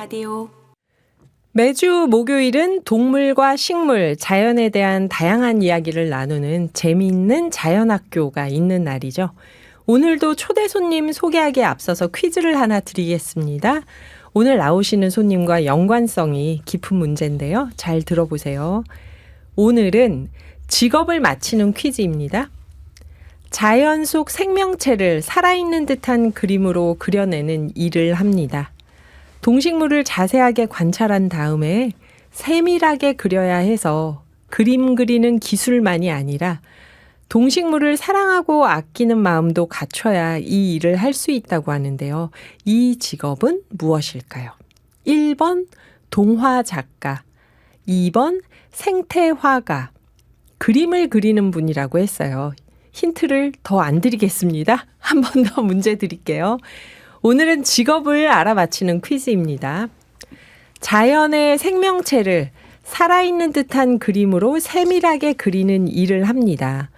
라디오 매주 목요일은 동물과 식물, 자연에 대한 다양한 이야기를 나누는 재미있는 자연학교가 있는 날이죠. 오늘도 초대 손님 소개하기에 앞서서 퀴즈를 하나 드리겠습니다. 오늘 나오시는 손님과 연관성이 깊은 문제인데요. 잘 들어보세요. 오늘은 직업을 맞히는 퀴즈입니다. 자연 속 생명체를 살아있는 듯한 그림으로 그려내는 일을 합니다. 동식물을 자세하게 관찰한 다음에 세밀하게 그려야 해서 그림 그리는 기술만이 아니라 동식물을 사랑하고 아끼는 마음도 갖춰야 이 일을 할 수 있다고 하는데요. 이 직업은 무엇일까요? 1번 동화 작가, 2번 생태화가, 그림을 그리는 분이라고 했어요. 힌트를 더 안 드리겠습니다. 한 번 더 문제 드릴게요. 오늘은 직업을 알아맞히는 퀴즈입니다. 자연의 생명체를 살아있는 듯한 그림으로 세밀하게 그리는 일을 합니다.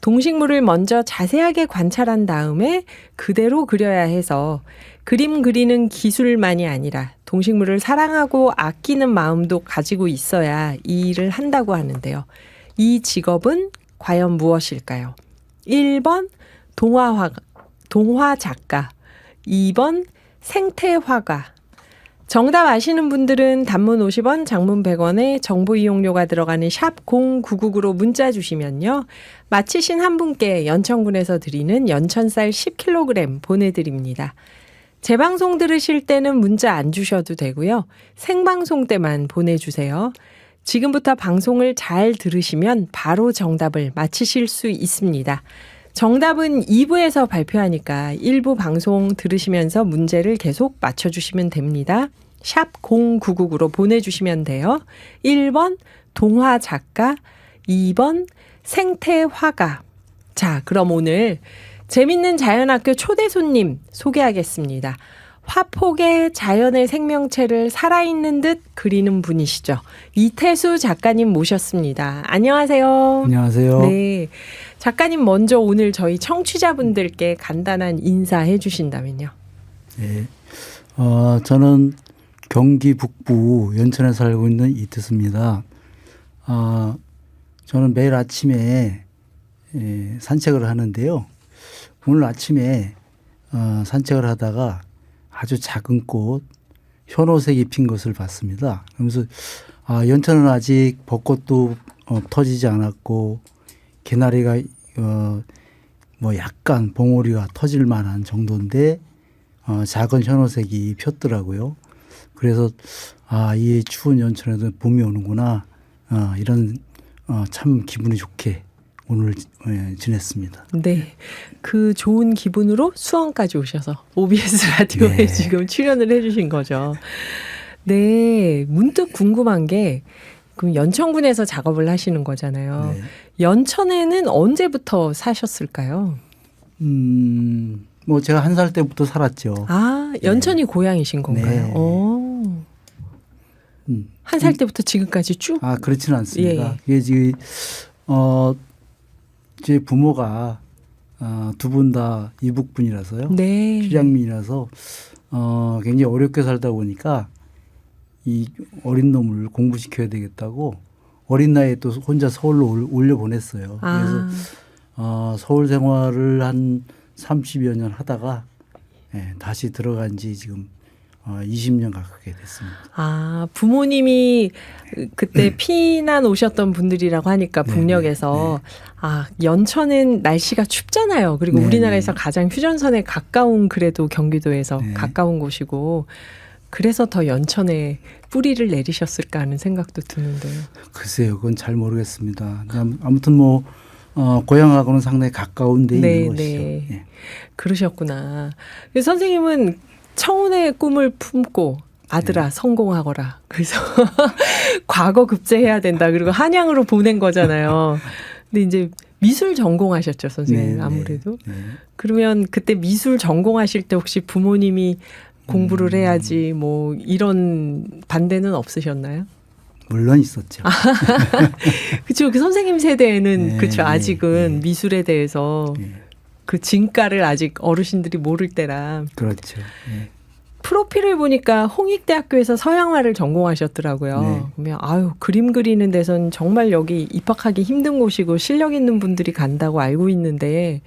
동식물을 먼저 자세하게 관찰한 다음에 그대로 그려야 해서 그림 그리는 기술만이 아니라 동식물을 사랑하고 아끼는 마음도 가지고 있어야 이 일을 한다고 하는데요. 이 직업은 과연 무엇일까요? 1번 동화화, 동화 작가, 2번 생태화가. 정답 아시는 분들은 단문 50원, 장문 100원에 정보 이용료가 들어가는 샵 0999로 문자 주시면요. 마치신 한 분께 연천군에서 드리는 연천쌀 10kg 보내드립니다. 재방송 들으실 때는 문자 안 주셔도 되고요. 생방송 때만 보내주세요. 지금부터 방송을 잘 들으시면 바로 정답을 맞히실 수 있습니다. 정답은 2부에서 발표하니까 1부 방송 들으시면서 문제를 계속 맞춰주시면 됩니다. 샵 0999로 보내주시면 돼요. 1번 동화 작가, 2번 생태 화가. 자, 그럼 오늘 재밌는 자연학교 초대 손님 소개하겠습니다. 화폭의 자연의 생명체를 살아있는 듯 그리는 분이시죠. 이태수 작가님 모셨습니다. 안녕하세요. 안녕하세요. 네. 작가님 먼저 오늘 저희 청취자분들께 간단한 인사해 주신다면요. 네. 어, 저는 경기 북부 연천에 살고 있는 이태수입니다. 어, 저는 매일 아침에 예, 산책을 하는데요. 오늘 아침에 어, 산책을 하다가 아주 작은 꽃 현오색이 핀 것을 봤습니다. 그러면서 아, 연천은 아직 벚꽃도 어, 터지지 않았고 개나리가 어, 뭐 약간 봉오리가 터질 만한 정도인데 어, 작은 현오색이 폈더라고요. 그래서 아, 이 추운 연천에도 봄이 오는구나. 어, 이런 어, 참 기분이 좋게 오늘 예, 지냈습니다. 네. 그 좋은 기분으로 수원까지 오셔서 OBS 라디오에 네. 지금 출연을 해 주신 거죠. 네. 문득 궁금한 게 그럼 연천군에서 작업을 하시는 거잖아요. 네. 연천에는 언제부터 사셨을까요? 음, 뭐 제가 한 살 때부터 살았죠. 아, 연천이 고향이신 건가요? 네. 어. 음. 한살 때부터 지금까지 쭉? 아, 그렇지는 않습니다. 예. 이게 지금 어, 제 부모가 어, 두분 다 이북 분이라서요. 네. 실향민이라서 어, 굉장히 어렵게 살다 보니까 이 어린 놈을 공부시켜야 되겠다고 어린 나이에 또 혼자 서울로 올- 올려 보냈어요. 그래서 아, 어, 서울 생활을 한 30여 년 하다가 예, 다시 들어간 지 지금 어, 20년 가깝게 됐습니다. 아, 부모님이 그때 피난 오셨던 분들이라고 하니까 네, 북녘에서 아, 연천은 날씨가 춥잖아요. 그리고 네, 우리나라에서 네. 가장 휴전선에 가까운 그래도 경기도에서 네. 가까운 곳이고 그래서 더 연천에 뿌리를 내리셨을까 하는 생각도 드는데요. 글쎄요, 그건 잘 모르겠습니다. 아무- 아무튼 뭐 어, 고향하고는 상당히 가까운 데 네, 있는 것이죠. 네. 예. 그러셨구나. 선생님은 청운의 꿈을 품고 아들아 네. 성공하거라. 그래서 과거 급제해야 된다. 그리고 한양으로 보낸 거잖아요. 근데 이제 미술 전공하셨죠, 선생님 네, 네, 아무래도. 네. 그러면 그때 미술 전공하실 때 혹시 부모님이 공부를 음. 해야지 뭐 이런 반대는 없으셨나요? 물론 있었죠. 그렇죠. 그 선생님 세대에는 네, 그렇죠. 네, 아직은 네. 미술에 대해서 예. 그 진가를 아직 어르신들이 모를 때라. 그렇죠. 예. 프로필을 보니까 홍익대학교에서 서양화를 전공하셨더라고요. 네. 그러면 아유 그림 그리는 데선 정말 여기 입학하기 힘든 곳이고 실력 있는 분들이 간다고 알고 있는데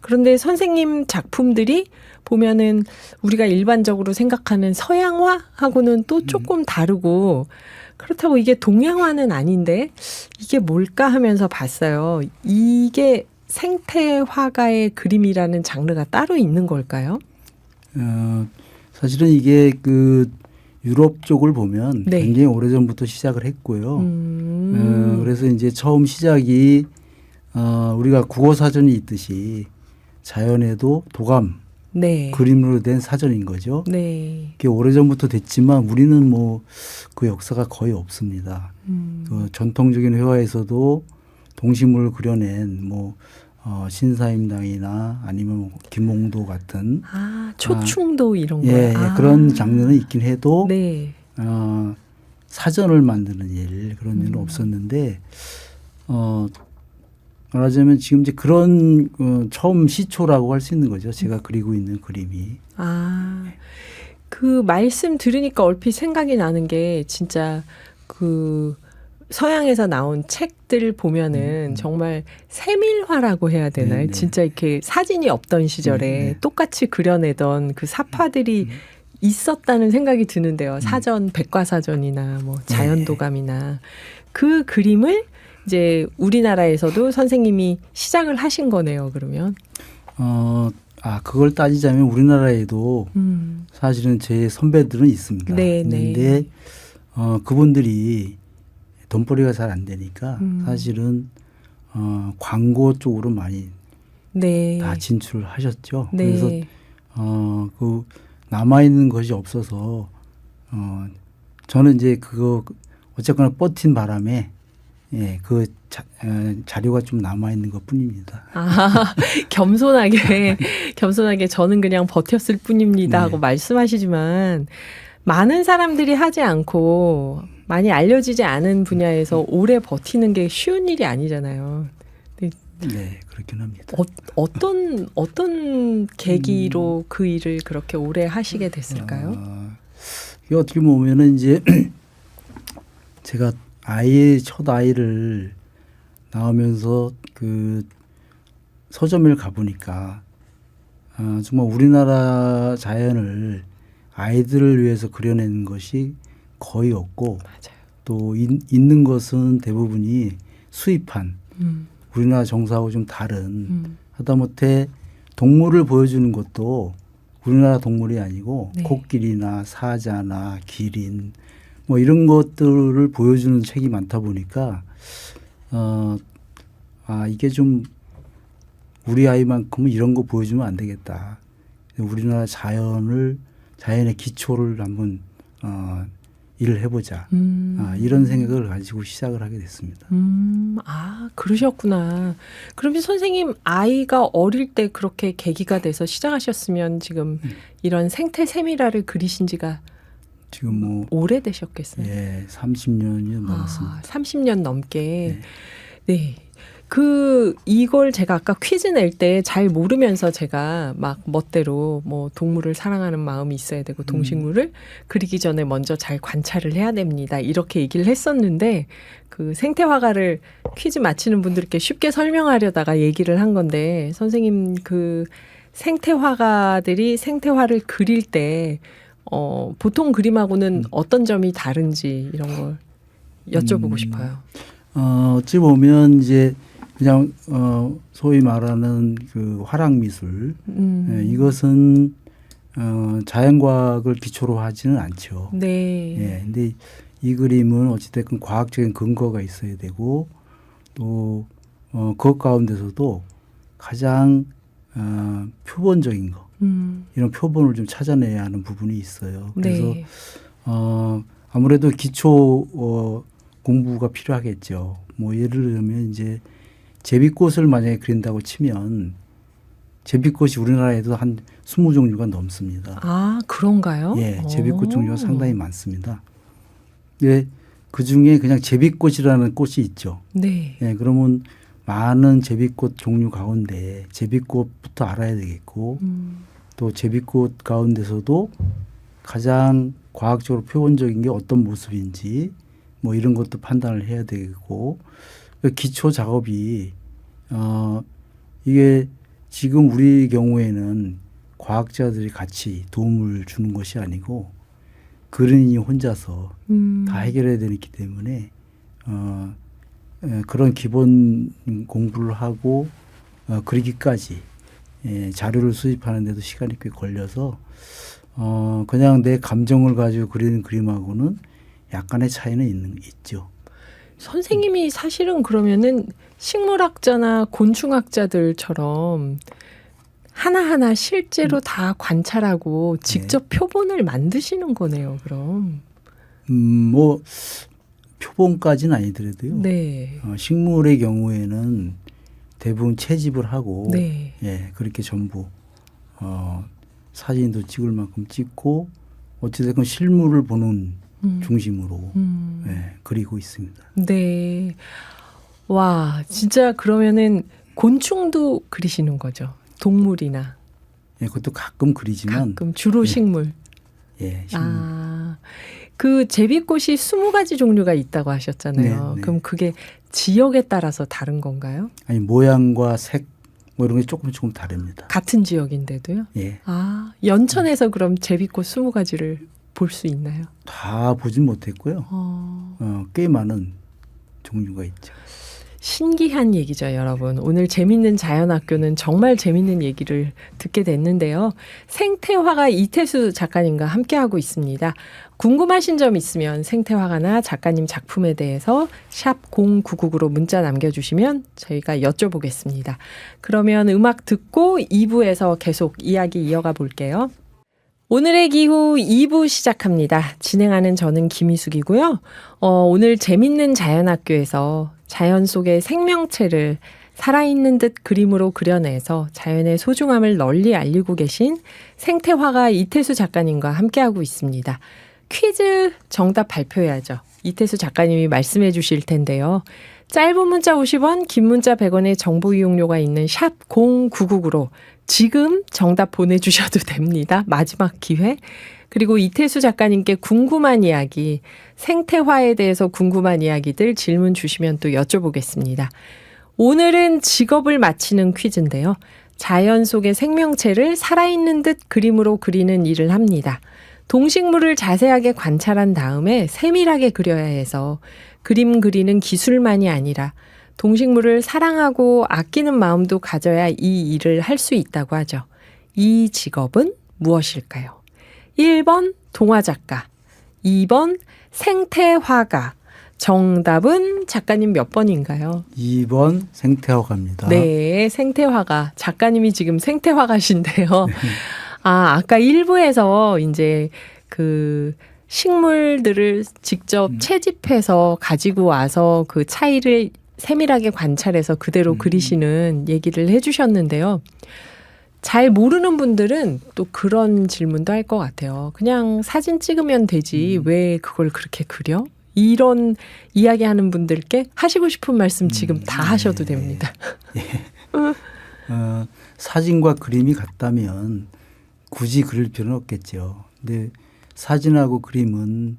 그런데 선생님 작품들이 보면은 우리가 일반적으로 생각하는 서양화하고는 또 조금 다르고 그렇다고 이게 동양화는 아닌데 이게 뭘까 하면서 봤어요. 이게 생태 화가의 그림이라는 장르가 따로 있는 걸까요? 어, 사실은 이게 그 유럽 쪽을 보면 네. 굉장히 오래전부터 시작을 했고요. 음. 어, 그래서 이제 처음 시작이 어, 우리가 국어 사전이 있듯이 자연에도 도감 네. 그림으로 된 사전인 거죠. 네. 이게 오래전부터 됐지만 우리는 뭐 그 역사가 거의 없습니다. 음. 그 전통적인 회화에서도 동식물을 그려낸 뭐 어, 신사임당이나 아니면 뭐 김몽도 같은 아, 초충도 이런 거. 예, 예, 아. 그런 장르는 있긴 해도 네. 어, 사전을 만드는 일 그런 일은 음. 없었는데 어, 말하자면 지금 이제 그런 어, 처음 시초라고 할 수 있는 거죠. 제가 그리고 있는 그림이 아. 그 말씀 들으니까 얼핏 생각이 나는 게 진짜 그 서양에서 나온 책들 보면은 음. 정말 세밀화라고 해야 되나요? 네, 네. 진짜 이렇게 사진이 없던 시절에 네, 네. 똑같이 그려내던 그 사파들이 있었다는 생각이 드는데요. 사전, 백과사전이나 뭐 네. 자연도감이나 그 그림을 이제 우리나라에서도 선생님이 시작을 하신 거네요. 그러면. 어, 아 그걸 따지자면 우리나라에도 음. 사실은 제 선배들은 있습니다. 네, 네. 있는데 어, 그분들이 돈벌이가 잘 안 되니까 음. 사실은 어, 광고 쪽으로 많이 네. 다 진출을 하셨죠. 네. 그래서 어, 그 남아 있는 것이 없어서 어, 저는 이제 그거 어쨌거나 버틴 바람에 예, 그 자, 어, 자료가 좀 남아 있는 것 뿐입니다. 아, 겸손하게, 겸손하게 저는 그냥 버텼을 뿐입니다 네. 하고 말씀하시지만 많은 사람들이 하지 않고 많이 알려지지 않은 분야에서 오래 버티는 게 쉬운 일이 아니잖아요. 네, 그렇긴 합니다. 어, 어떤, 어떤 계기로 그 일을 그렇게 오래 하시게 됐을까요? 어, 이게 어떻게 보면은 이제 제가 아이 첫 아이를 낳으면서 그 서점을 가보니까 어, 정말 우리나라 자연을 아이들을 위해서 그려내는 것이 거의 없고 맞아요. 또 있, 있는 것은 대부분이 수입한 음, 우리나라 정서하고 좀 다른 음, 하다못해 동물을 보여주는 것도 우리나라 동물이 아니고 네. 코끼리나 사자나 기린 뭐 이런 것들을 보여주는 책이 많다 보니까 어, 아 이게 좀 우리 아이만큼은 이런 거 보여주면 안 되겠다. 우리나라 자연을 자연의 기초를 한번 어, 일을 해보자. 음. 아, 이런 생각을 가지고 시작을 하게 됐습니다. 음, 아, 그러셨구나. 그러면 선생님, 아이가 어릴 때 그렇게 계기가 돼서 시작하셨으면 지금 음. 이런 생태 세미라를 그리신 지가 지금 뭐 오래되셨겠어요. 예, 30년이 넘었습니다. 아, 30년 넘게. 네. 그 이걸 제가 아까 퀴즈 낼 때 잘 모르면서 제가 막 멋대로 뭐 동물을 사랑하는 마음이 있어야 되고 동식물을 그리기 전에 먼저 잘 관찰을 해야 됩니다. 이렇게 얘기를 했었는데 그 생태화가를 퀴즈 맞히는 분들께 쉽게 설명하려다가 얘기를 한 건데 선생님 그 생태화가들이 생태화를 그릴 때 어, 보통 그림하고는 어떤 점이 다른지 이런 걸 여쭤보고 음. 싶어요. 어, 어찌 보면 이제 그냥 어, 소위 말하는 그 화랑 미술 음. 예, 이것은 어, 자연과학을 기초로 하지는 않죠. 네. 예, 근데 이 그림은 어찌됐건 과학적인 근거가 있어야 되고 또 어, 그것 가운데서도 가장 어, 표본적인 거 음. 이런 표본을 좀 찾아내야 하는 부분이 있어요. 그래서 네. 어, 아무래도 기초 어, 공부가 필요하겠죠. 뭐 예를 들면 이제 제비꽃을 만약에 그린다고 치면 제비꽃이 우리나라에도 한 20종류가 넘습니다. 아, 그런가요? 예, 제비꽃 오. 종류가 상당히 많습니다. 예, 그 중에 그냥 제비꽃이라는 꽃이 있죠. 네. 예, 그러면 많은 제비꽃 종류 가운데 제비꽃부터 알아야 되겠고 음. 또 제비꽃 가운데서도 가장 과학적으로 표본적인 게 어떤 모습인지 뭐 이런 것도 판단을 해야 되고 그 기초 작업이 어 이게 지금 우리 경우에는 과학자들이 같이 도움을 주는 것이 아니고 그린이 혼자서 음. 다 해결해야 되기 때문에 어, 에, 그런 기본 공부를 하고 어, 그리기까지 예, 자료를 수집하는 데도 시간이 꽤 걸려서 어, 그냥 내 감정을 가지고 그리는 그림하고는 약간의 차이는 있는 있죠. 선생님이 사실은 그러면은 식물학자나 곤충학자들처럼 하나하나 실제로 다 관찰하고 직접 표본을 만드시는 거네요, 그럼. 음, 뭐 표본까지는 아니더라도요. 네. 어, 식물의 경우에는 대부분 채집을 하고 네. 예, 그렇게 전부 어, 사진도 찍을 만큼 찍고 어찌됐건 실물을 보는 음. 중심으로 음. 예, 그리고 있습니다. 네. 와, 진짜 그러면은 곤충도 그리시는 거죠. 동물이나 예, 그것도 가끔 그리지만 가끔 주로 예. 식물. 예, 식물. 아. 그 제비꽃이 스무 가지 종류가 있다고 하셨잖아요. 네, 네. 그럼 그게 지역에 따라서 다른 건가요? 아니 모양과 색 뭐 이런 게 조금 조금 다릅니다. 같은 지역인데도요? 예, 아, 연천에서 그럼 제비꽃 스무 가지를 볼 수 있나요? 다 보진 못했고요. 어, 어, 꽤 많은 종류가 있죠. 신기한 얘기죠, 여러분. 오늘 재밌는 자연학교는 정말 재밌는 얘기를 듣게 됐는데요. 생태화가 이태수 작가님과 함께하고 있습니다. 궁금하신 점 있으면 생태화가나 작가님 작품에 대해서 샵 0999로 문자 남겨주시면 저희가 여쭤보겠습니다. 그러면 음악 듣고 2부에서 계속 이야기 이어가 볼게요. 오늘의 기후 2부 시작합니다. 진행하는 저는 김희숙이고요. 어, 오늘 재밌는 자연학교에서 자연 속의 생명체를 살아있는 듯 그림으로 그려내서 자연의 소중함을 널리 알리고 계신 생태화가 이태수 작가님과 함께하고 있습니다. 퀴즈 정답 발표해야죠. 이태수 작가님이 말씀해 주실 텐데요. 짧은 문자 50원, 긴 문자 100원의 정보 이용료가 있는 샵 0999로 지금 정답 보내주셔도 됩니다. 마지막 기회. 그리고 이태수 작가님께 궁금한 이야기, 생태화에 대해서 궁금한 이야기들 질문 주시면 또 여쭤보겠습니다. 오늘은 직업을 맞히는 퀴즈인데요. 자연 속의 생명체를 살아있는 듯 그림으로 그리는 일을 합니다. 동식물을 자세하게 관찰한 다음에 세밀하게 그려야 해서 그림 그리는 기술만이 아니라 동식물을 사랑하고 아끼는 마음도 가져야 이 일을 할 수 있다고 하죠. 이 직업은 무엇일까요? 1번 동화작가, 2번 생태화가. 정답은 작가님 몇 번인가요? 2번 생태화가입니다. 네, 생태화가. 작가님이 지금 생태화가신데요. 아, 아까 1부에서 이제 그 식물들을 직접 음. 채집해서 가지고 와서 그 차이를 세밀하게 관찰해서 그대로 음. 그리시는 얘기를 해주셨는데요. 잘 모르는 분들은 또 그런 질문도 할 것 같아요. 그냥 사진 찍으면 되지 음. 왜 그걸 그렇게 그려? 이런 이야기 하는 분들께 하시고 싶은 말씀 지금 음, 다 네. 하셔도 됩니다. 어, 사진과 그림이 같다면 굳이 그릴 필요는 없겠죠. 근데 사진하고 그림은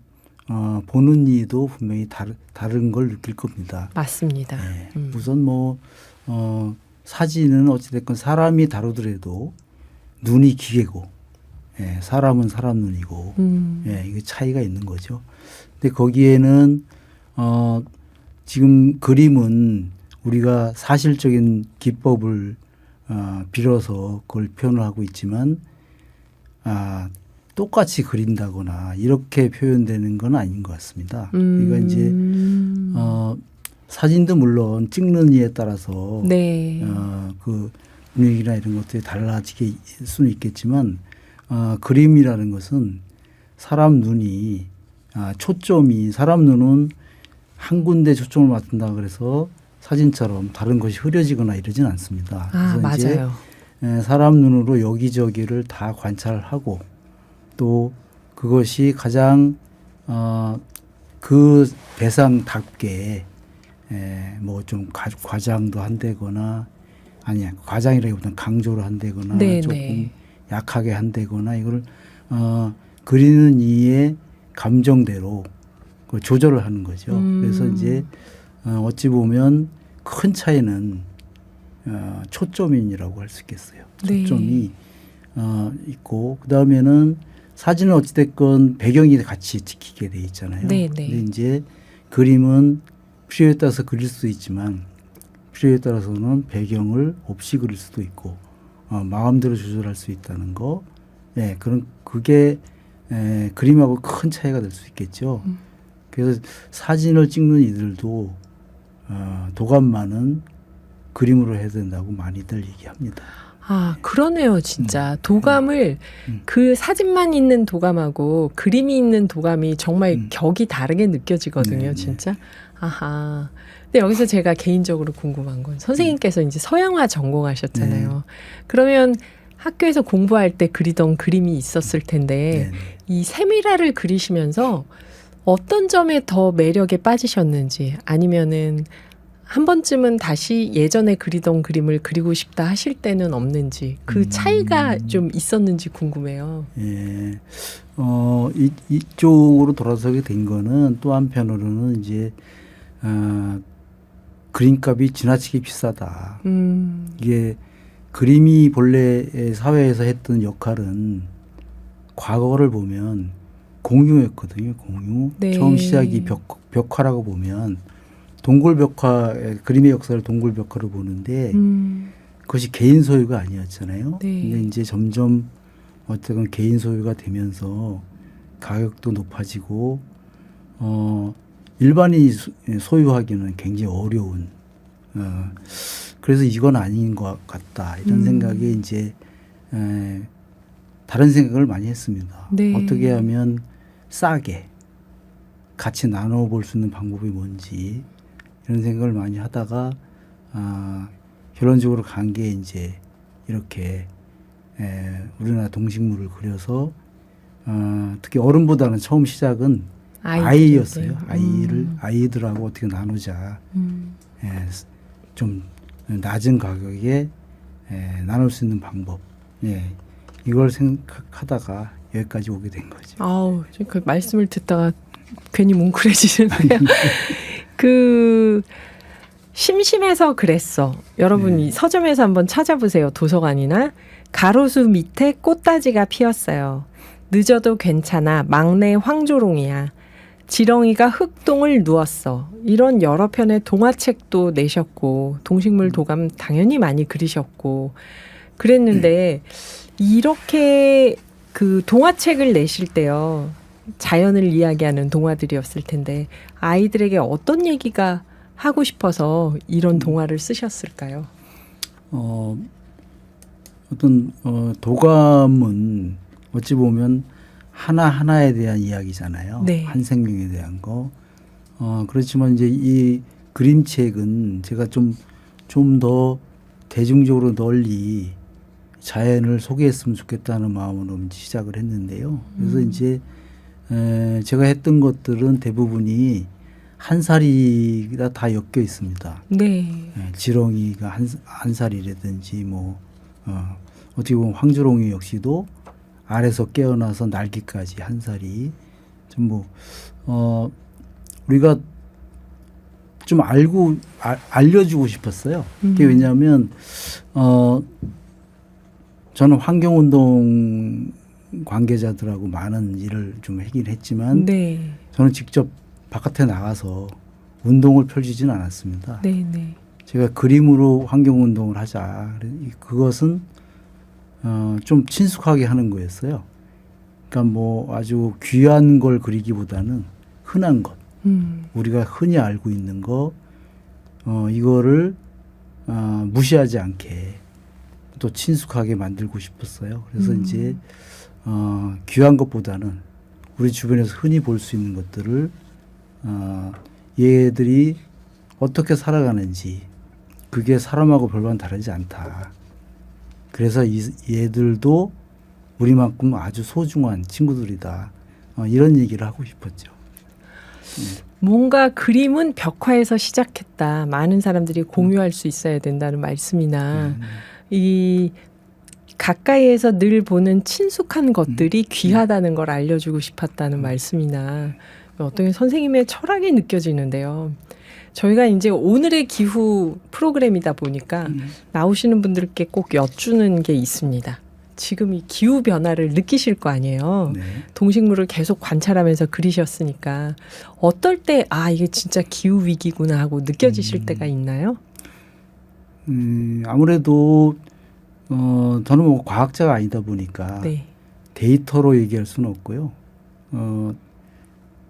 어, 보는 이도 분명히 다르, 다른 걸 느낄 겁니다. 맞습니다. 예. 음. 우선 뭐 어, 사진은 어찌됐건 사람이 다루더라도 눈이 기계고 예, 사람은 사람 눈이고 음. 예, 이게 차이가 있는 거죠. 근데 거기에는 어 지금 그림은 우리가 사실적인 기법을 어, 빌어서 그걸 표현을 하고 있지만 아 똑같이 그린다거나 이렇게 표현되는 건 아닌 것 같습니다. 그러니까 이제 음. 어 사진도 물론 찍는 이에 따라서 네. 어, 그 분위기나 이런 것들이 달라지게 수는 있겠지만 어, 그림이라는 것은 사람 눈이 아, 초점이 사람 눈은 한 군데 초점을 맞춘다 그래서 사진처럼 다른 것이 흐려지거나 이러진 않습니다. 아, 그래서 이제 맞아요. 에, 사람 눈으로 여기저기를 다 관찰하고 또 그것이 가장 어, 그 대상답게 뭐 좀 과장도 한다거나 아니야 과장이라기보다는 강조를 한다거나 네, 조금 네. 약하게 한다거나 이걸 어, 그리는 이의 감정대로 그 조절을 하는 거죠. 음. 그래서 이제 어, 어찌 보면 큰 차이는 어, 초점인이라고 할 수 있겠어요. 네. 초점이 어, 있고 그 다음에는 사진은 어찌됐건 배경이 같이 찍히게 돼 있잖아요. 네, 네. 근데 이제 그림은 필요에 따라서 그릴 수 있지만 필요에 따라서는 배경을 없이 그릴 수도 있고 어, 마음대로 조절할 수 있다는 거. 예, 그런 그게 에, 그림하고 큰 차이가 될 수 있겠죠. 음. 그래서 사진을 찍는 이들도 어, 도감만은 그림으로 해야 된다고 많이들 얘기합니다. 아, 그러네요, 진짜. 도감을 음. 그 사진만 있는 도감하고 그림이 있는 도감이 정말 음. 격이 다르게 느껴지거든요, 네, 네. 진짜. 아하. 근데 여기서 제가 개인적으로 궁금한 건 선생님께서 이제 서양화 전공하셨잖아요. 네. 그러면 학교에서 공부할 때 그리던 그림이 있었을 텐데 네, 네. 이 세미라를 그리시면서 어떤 점에 더 매력에 빠지셨는지 아니면은 한 번쯤은 다시 예전에 그리던 그림을 그리고 싶다 하실 때는 없는지 그 음. 차이가 좀 있었는지 궁금해요. 예. 어, 이, 이쪽으로 돌아서게 된 거는 또 한편으로는 이제, 어, 그림값이 지나치게 비싸다. 음, 이게 그림이 본래 사회에서 했던 역할은 과거를 보면 공유였거든요. 공유. 네. 처음 시작이 벽, 벽화라고 보면 동굴벽화, 그림의 역사를 동굴벽화로 보는데 음, 그것이 개인 소유가 아니었잖아요. 네. 근데 이제 점점 어쨌든 개인 소유가 되면서 가격도 높아지고 어 일반인이 소- 소유하기는 굉장히 어려운 어 그래서 이건 아닌 것 같다 이런 음. 생각에 이제 에, 다른 생각을 많이 했습니다. 네. 어떻게 하면 싸게 같이 나눠 볼 수 있는 방법이 뭔지 이런 생각을 많이 하다가 아, 결론적으로 간 게 이제 이렇게 에, 우리나라 동식물을 그려서 어, 특히 어른보다는 처음 시작은 아이들 아이 였어요 때. 아이를 음, 아이들하고 어떻게 나누자. 음. 에, 좀 낮은 가격에 에, 나눌 수 있는 방법. 예. 이걸 생각하다가 여기까지 오게 된 거죠. 아우, 그 말씀을 듣다가 괜히 뭉클해지는데요. 그 심심해서 그랬어. 여러분 네. 이 서점에서 한번 찾아보세요. 도서관이나 가로수 밑에 꽃다지가 피었어요. 늦어도 괜찮아. 막내 황조롱이야. 지렁이가 흑동을 누웠어. 이런 여러 편의 동화책도 내셨고 동식물 도감 당연히 많이 그리셨고 그랬는데 이렇게 그 동화책을 내실 때요. 자연을 이야기하는 동화들이었을 텐데 아이들에게 어떤 얘기가 하고 싶어서 이런 동화를 쓰셨을까요? 어, 어떤 어, 도감은 어찌 보면 하나 하나에 대한 이야기잖아요. 네. 한 생명에 대한 거. 어, 그렇지만 이제 이 그림책은 제가 좀 좀 더 대중적으로 널리 자연을 소개했으면 좋겠다는 마음으로 시작을 했는데요. 그래서 음. 이제 에, 제가 했던 것들은 대부분이 한 살이가 다 엮여 있습니다. 네. 예, 지렁이가 한, 한 살이라든지 뭐 어, 어떻게 보면 황주롱이 역시도 알에서 깨어나서 날기까지 한 살이 전부 어 우리가 좀 알고 아, 알려주고 싶었어요. 그게 음. 왜냐하면 어 저는 환경운동 관계자들하고 많은 일을 좀 하긴 했지만 네. 저는 직접 바깥에 나가서 운동을 펼치지는 않았습니다. 네, 네. 제가 그림으로 환경 운동을 하자. 그것은 어, 좀 친숙하게 하는 거였어요. 그러니까 뭐 아주 귀한 걸 그리기보다는 흔한 것, 음. 우리가 흔히 알고 있는 거, 어, 이거를 어, 무시하지 않게 또 친숙하게 만들고 싶었어요. 그래서 음. 이제 어, 귀한 것보다는 우리 주변에서 흔히 볼 수 있는 것들을 어, 얘들이 어떻게 살아가는지 그게 사람하고 별반 다르지 않다. 그래서 이, 얘들도 우리만큼 아주 소중한 친구들이다. 어, 이런 얘기를 하고 싶었죠. 뭔가 그림은 벽화에서 시작했다. 많은 사람들이 공유할 수 있어야 된다는 말씀이나 음. 이 가까이에서 늘 보는 친숙한 것들이 귀하다는 걸 알려주고 싶었다는 말씀이나 어떤 선생님의 철학이 느껴지는데요. 저희가 이제 오늘의 기후 프로그램이다 보니까 음. 나오시는 분들께 꼭 여쭈는 게 있습니다. 지금 이 기후 변화를 느끼실 거 아니에요. 네. 동식물을 계속 관찰하면서 그리셨으니까 어떨 때 아 이게 진짜 기후 위기구나 하고 느껴지실 음. 때가 있나요? 음, 아무래도 어, 저는 뭐 과학자가 아니다 보니까 네. 데이터로 얘기할 수는 없고요. 어,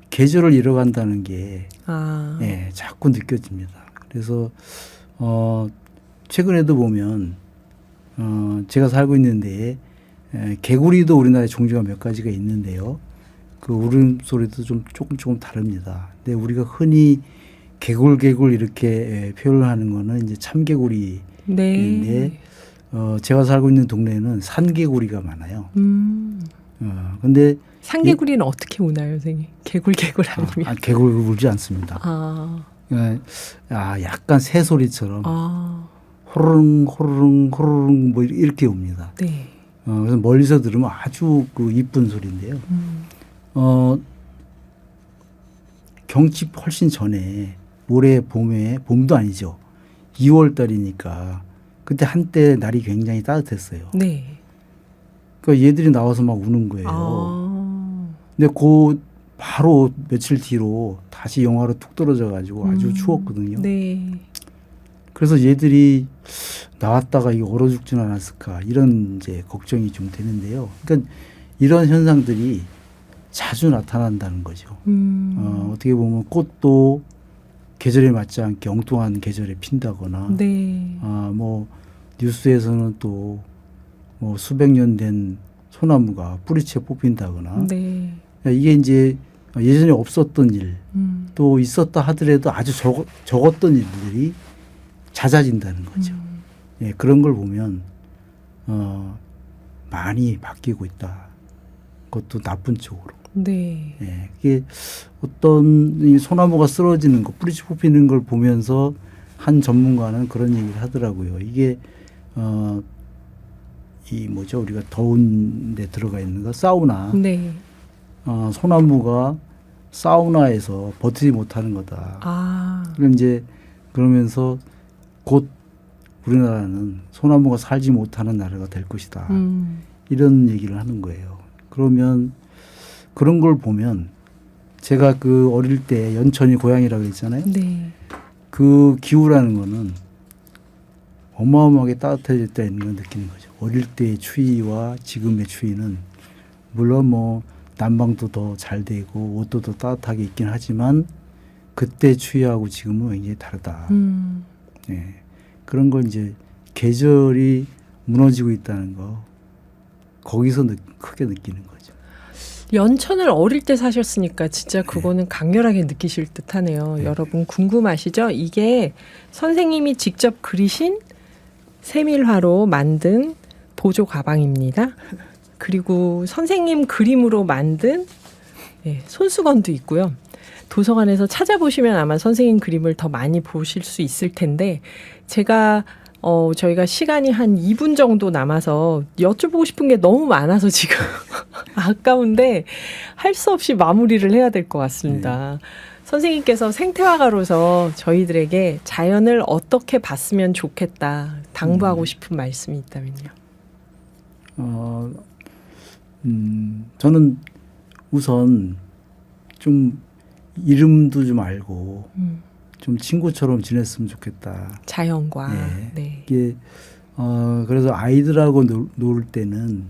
계절을 잃어간다는 게 아 예, 자꾸 느껴집니다. 그래서 어, 최근에도 보면 어, 제가 살고 있는데 에, 개구리도 우리나라에 종류가 몇 가지가 있는데요. 그 울음소리도 좀 조금 조금 다릅니다. 근데 우리가 흔히 개굴개굴 이렇게 에, 표현을 하는 거는 이제 참개구리 네. 네. 어, 제가 살고 있는 동네에는 산개구리가 많아요. 음. 어, 근데 상개구리는 어떻게 우나요, 선생님? 개굴 개굴 아, 아니면? 아, 개구리 울지 않습니다. 아, 예, 아, 약간 새소리처럼 아, 호르릉 호르릉 호르릉 뭐 이렇게 옵니다. 네. 어, 그래서 멀리서 들으면 아주 그 이쁜 소리인데요. 음. 어, 경치 훨씬 전에 올해 봄에 봄도 아니죠. 2월 달이니까 그때 한때 날이 굉장히 따뜻했어요. 네. 그러니까 얘들이 나와서 막 우는 거예요. 아, 근데 그 바로 며칠 뒤로 다시 영하로 툭 떨어져 가지고 아주 음. 추웠거든요. 네. 그래서 얘들이 나왔다가 이게 얼어 죽진 않았을까 이런 이제 걱정이 좀 되는데요. 그러니까 이런 현상들이 자주 나타난다는 거죠. 음. 어, 어떻게 보면 꽃도 계절에 맞지 않게 엉뚱한 계절에 핀다거나 네. 아, 뭐 뉴스에서는 또 뭐 수백 년 된 소나무가 뿌리채 뽑힌다거나 네. 이게 이제 예전에 없었던 일, 음. 또 있었다 하더라도 아주 적, 적었던 일들이 낮아진다는 거죠. 음. 예, 그런 걸 보면 어, 많이 바뀌고 있다. 그것도 나쁜 쪽으로. 네. 예, 이게 어떤 이 소나무가 쓰러지는 거, 뿌리치 뽑히는 걸 보면서 한 전문가는 그런 얘기를 하더라고요. 이게 어, 이 뭐죠? 우리가 더운 데 들어가 있는 거 사우나. 네. 어, 소나무가 사우나에서 버티지 못하는 거다. 아. 그럼 이제 그러면서 곧 우리나라는 소나무가 살지 못하는 나라가 될 것이다. 음. 이런 얘기를 하는 거예요. 그러면 그런 걸 보면 제가 그 어릴 때 연천이 고향이라고 했잖아요. 네. 그 기후라는 거는 어마어마하게 따뜻해질 때 있는 걸 느끼는 거죠. 어릴 때의 추위와 지금의 추위는 물론 뭐 난방도 더 잘 되고 옷도 더 따뜻하게 입긴 하지만 그때 추위하고 지금은 굉장히 다르다. 음. 예. 그런 걸 이제 계절이 무너지고 있다는 거 거기서 느, 크게 느끼는 거죠. 연천을 어릴 때 사셨으니까 진짜 그거는 강렬하게 느끼실 듯하네요. 네. 여러분 궁금하시죠? 이게 선생님이 직접 그리신 세밀화로 만든 보조 가방입니다. 그리고 선생님 그림으로 만든 예, 손수건도 있고요. 도서관에서 찾아보시면 아마 선생님 그림을 더 많이 보실 수 있을 텐데 제가 어 저희가 시간이 한 2분 정도 남아서 여쭤보고 싶은 게 너무 많아서 지금 아까운데 할 수 없이 마무리를 해야 될 것 같습니다. 선생님께서 생태화가로서 저희들에게 자연을 어떻게 봤으면 좋겠다 당부하고 싶은 말씀이 있다면요. 어, 음, 저는 우선 좀 이름도 좀 알고 음, 좀 친구처럼 지냈으면 좋겠다. 자연과 네. 네. 이게 어 그래서 아이들하고 놀, 놀 때는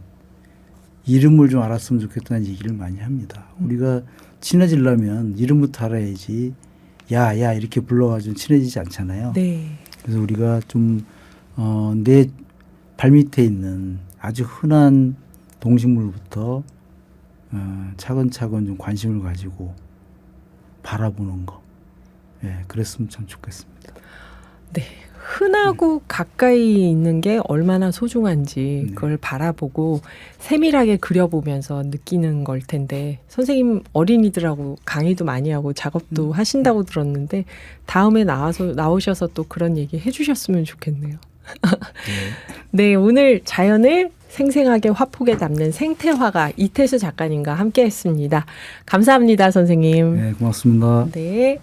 이름을 좀 알았으면 좋겠다는 얘기를 많이 합니다. 음. 우리가 친해지려면 이름부터 알아야지 야야 이렇게 불러가지고 친해지지 않잖아요. 네. 그래서 우리가 좀 어, 내 발밑에 있는 아주 흔한 동식물부터 어, 차근차근 좀 관심을 가지고 바라보는 거. 예, 그랬으면 참 좋겠습니다. 흔하고 가까이 있는 게 얼마나 소중한지 네. 그걸 바라보고 세밀하게 그려보면서 느끼는 걸 텐데 선생님 어린이들하고 강의도 많이 하고 작업도 하신다고 들었는데 다음에 나와서 나오셔서 또 그런 얘기 해주셨으면 좋겠네요. 네, 오늘 자연을 생생하게 화폭에 담는 생태화가 이태수 작가님과 함께 했습니다. 감사합니다, 선생님. 네, 고맙습니다. 네.